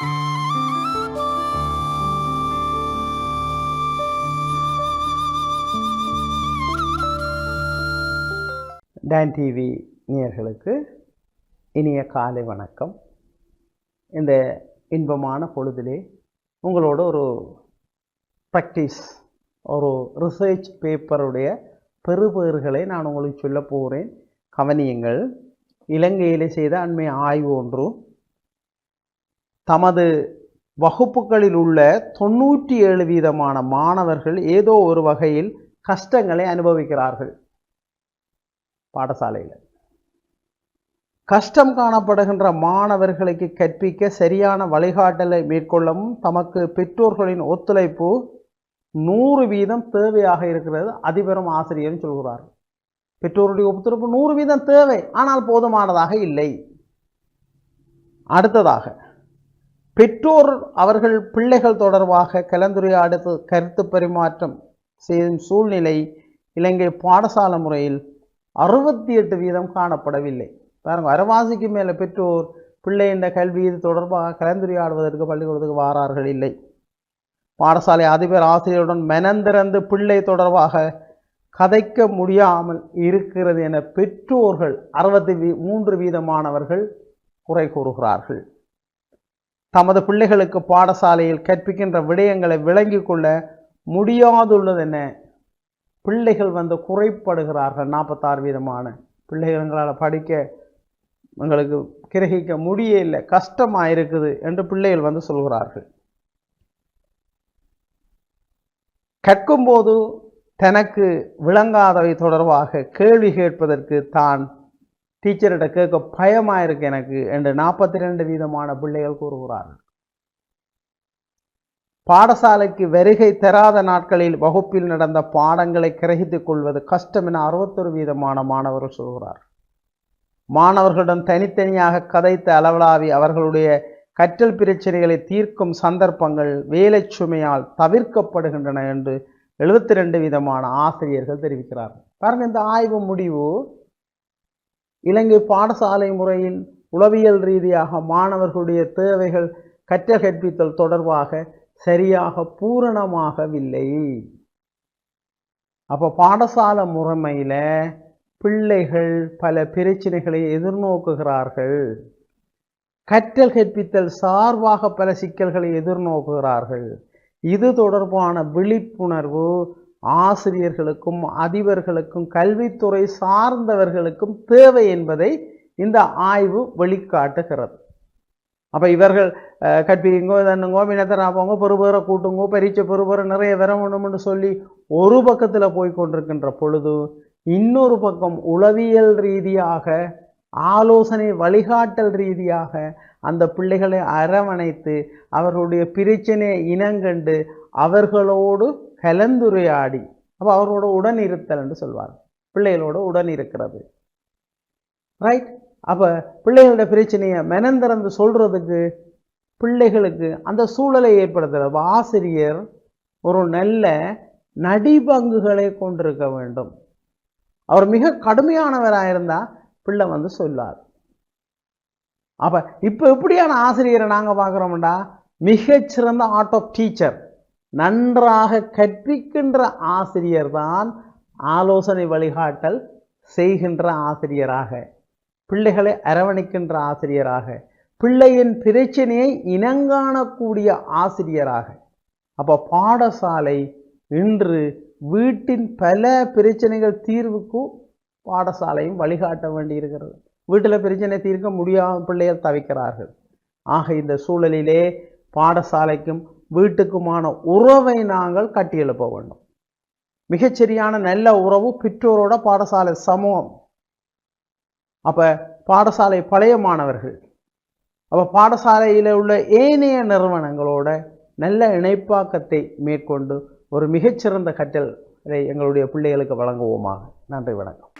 Don TV நேயர்களுக்கு இனிய காலை வணக்கம். இந்த இன்பமான பொழுதிலே உங்களோட ஒரு ப்ராக்டிஸ் ஒரு ரிசர்ச் பேப்பருடைய பெறுபேறுகளை நான் உங்களுக்கு சொல்ல போகிறேன். கவனியுங்கள். இலங்கையிலே செய்த அண்மை ஆய்வு ஒன்று. தமது வகுப்புகளில் உள்ள தொண்ணூற்றி ஏழு வீதமான மாணவர்கள் ஏதோ ஒரு வகையில் கஷ்டங்களை அனுபவிக்கிறார்கள். பாடசாலையில். கஷ்டம் காணப்படுகின்ற மாணவர்களுக்கு கற்பிக்க சரியான வழிகாட்டலை மேற்கொள்ளவும் தமக்கு பெற்றோர்களின் ஒத்துழைப்பு நூறு வீதம் தேவையாக இருக்கிறது. அதிபெரும் ஆசிரியர் சொல்கிறார் பெற்றோருடைய ஒத்துழைப்பு நூறு வீதம் தேவை. ஆனால் போதுமானதாக இல்லை. அடுத்ததாக பெற்றோர் அவர்கள் பிள்ளைகள் தொடர்பாக கலந்துரையாடு கருத்து பரிமாற்றம் செய்யும் சூழ்நிலை இலங்கை பாடசாலை முறையில் அறுபத்தி எட்டு வீதம் காணப்படவில்லை. பாருங்க அரைவாசிக்கு மேலே பெற்றோர் பிள்ளையின் கல்வி இது தொடர்பாக கலந்துரையாடுவதற்கு பள்ளிக்கூடத்துக்கு வாரார்கள் இல்லை. பாடசாலை அதிபர் ஆசிரியருடன் மெனந்திறந்து பிள்ளை தொடர்பாக கதைக்க முடியாமல் இருக்கிறது என பெற்றோர்கள் அறுபத்தி வீ மூன்று வீதமானவர்கள் குறை கூறுகிறார்கள். தமது பிள்ளைகளுக்கு பாடசாலையில் கற்பிக்கின்ற விடயங்களை விளங்கிக் கொள்ள முடியாதுள்ளது என்ன பிள்ளைகள் வந்து குறைப்படுகிறார்கள். நாற்பத்தாறு வீதமான பிள்ளைகள் எங்களால் படிக்க எங்களுக்கு கிரகிக்க முடியல கஷ்டமாக இருக்குது என்று பிள்ளைகள் வந்து சொல்கிறார்கள். கற்கும்போது தனக்கு விளங்காதவை தொடர்பாக கேள்வி கேட்பதற்கு தான் டீச்சர்கிட்ட கேட்க பயமாக இருக்கு எனக்கு என்று நாற்பத்தி ரெண்டு வீதமான பிள்ளைகள் கூறுகிறார்கள். பாடசாலைக்கு வருகை தராத நாட்களில் வகுப்பில் நடந்த பாடங்களை கிரகித்துக் கொள்வது கஷ்டம் என அறுபத்தொரு வீதமான மாணவர்கள் சொல்கிறார் மாணவர்களிடம் தனித்தனியாக கதைத்த அளவலாவி அவர்களுடைய கற்றல் பிரச்சனைகளை தீர்க்கும் சந்தர்ப்பங்கள் வேலை சுமையால் தவிர்க்கப்படுகின்றன என்று எழுபத்தி ரெண்டு விதமான ஆசிரியர்கள் தெரிவிக்கிறார்கள். பாருங்கள் இந்த ஆய்வு முடிவு இலங்கை பாடசாலை முறையில் உளவியல் ரீதியாக மாணவர்களுடைய தேவைகள் கற்றல் கற்பித்தல் தொடர்பாக சரியாக பூரணமாகவில்லை. அப்போ பாடசாலை முறைமையில் பிள்ளைகள் பல பிரச்சனைகளை எதிர்நோக்குகிறார்கள். கற்றல் கற்பித்தல் சார்பாக பல சிக்கல்களை எதிர்நோக்குகிறார்கள். இது தொடர்பான விழிப்புணர்வு ஆசிரியர்களுக்கும் அதிபர்களுக்கும் கல்வித்துறை சார்ந்தவர்களுக்கும் தேவை என்பதை இந்த ஆய்வு வெளிக்காட்டுகிறது. அப்போ இவர்கள் கற்பிங்கோ தண்ணுங்கோ மினத்தராப்போங்க போங்க கூட்டுங்கோ பரீட்சை பெறுபேற நிறைய வர வேணும்னு சொல்லி ஒரு பக்கத்தில் போய் கொண்டிருக்கின்ற பொழுது இன்னொரு பக்கம் உளவியல் ரீதியாக ஆலோசனை வழிகாட்டல் ரீதியாக அந்த பிள்ளைகளை அரவணைத்து அவர்களுடைய பிரச்சனையை இனங்கண்டு அவர்களோடு கலந்துரையாடி. அப்போ அவரோட உடன் இருத்தல் என்று சொல்வார் பிள்ளைகளோட உடன் இருக்கிறது ரைட் அப்போ பிள்ளைகளோட பிரச்சனையை மெனந்திறந்து சொல்கிறதுக்கு பிள்ளைகளுக்கு அந்த சூழலை ஏற்படுத்துகிற ஆசிரியர் ஒரு நல்ல நடிபங்குகளை கொண்டிருக்க வேண்டும். அவர் மிக கடுமையானவராக இருந்தால் பிள்ளை வந்து சொல்லார் அப்போ இப்போ எப்படியான ஆசிரியரை நாங்கள் பார்க்குறோம்டா? மிகச்சிறந்த ஆர்ட் ஆஃப் டீச்சர் நன்றாக கற்பிக்கின்ற ஆசிரியர் தான் ஆலோசனை வழிகாட்டல் செய்கின்ற ஆசிரியராக பிள்ளைகளை அரவணைக்கின்ற ஆசிரியராக பிள்ளையின் பிரச்சனையை இனங்காணக்கூடிய ஆசிரியராக. அப்போ பாடசாலை இன்று வீட்டின் பல பிரச்சனைகள் தீர்வுக்கு பாடசாலையும் வழிகாட்ட வேண்டியிருக்கிறது. வீட்டில் பிரச்சனை தீர்க்க முடியாமல் பிள்ளைகள் தவிக்கிறார்கள். ஆக இந்த சூழலிலே பாடசாலைக்கும் வீட்டுக்குமான உறவை நாங்கள் கட்டியெழுப்ப வேண்டும். மிகச்சரியான நல்ல உறவு பெற்றோரோட பாடசாலை சமூகம். அப்போ பாடசாலை பழைய மாணவர்கள். அப்போ பாடசாலையில் உள்ள ஏனைய நிறுவனங்களோட நல்ல இணைப்பாக்கத்தை மேற்கொண்டு ஒரு மிகச்சிறந்த கற்றலை எங்களுடைய பிள்ளைகளுக்கு வழங்குவோமாக. நன்றி வணக்கம்.